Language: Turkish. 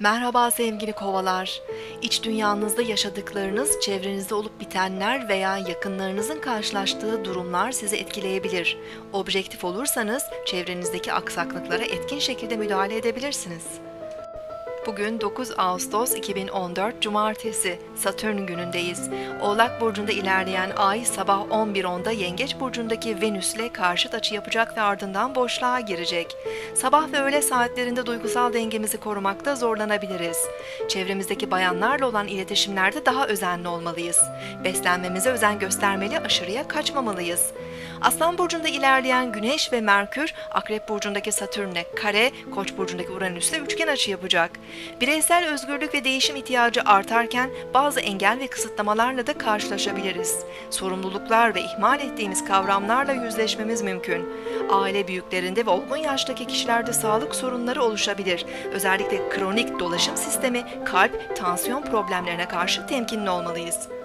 Merhaba sevgili kovalar. İç dünyanızda yaşadıklarınız, çevrenizde olup bitenler veya yakınlarınızın karşılaştığı durumlar sizi etkileyebilir. Objektif olursanız çevrenizdeki aksaklıklara etkin şekilde müdahale edebilirsiniz. Bugün 9 Ağustos 2014 Cumartesi, Satürn günündeyiz. Oğlak Burcu'nda ilerleyen ay sabah 11.10'da Yengeç Burcu'ndaki Venüs'le karşıt açı yapacak ve ardından boşluğa girecek. Sabah ve öğle saatlerinde duygusal dengemizi korumakta zorlanabiliriz. Çevremizdeki bayanlarla olan iletişimlerde daha özenli olmalıyız. Beslenmemize özen göstermeli, aşırıya kaçmamalıyız. Aslan Burcu'nda ilerleyen Güneş ve Merkür, Akrep Burcu'ndaki Satürn'le kare, Koç Burcu'ndaki Uranüs'le üçgen açı yapacak. Bireysel özgürlük ve değişim ihtiyacı artarken bazı engel ve kısıtlamalarla da karşılaşabiliriz. Sorumluluklar ve ihmal ettiğimiz kavramlarla yüzleşmemiz mümkün. Aile büyüklerinde ve olgun yaştaki kişilerde sağlık sorunları oluşabilir. Özellikle kronik dolaşım sistemi, kalp, tansiyon problemlerine karşı temkinli olmalıyız.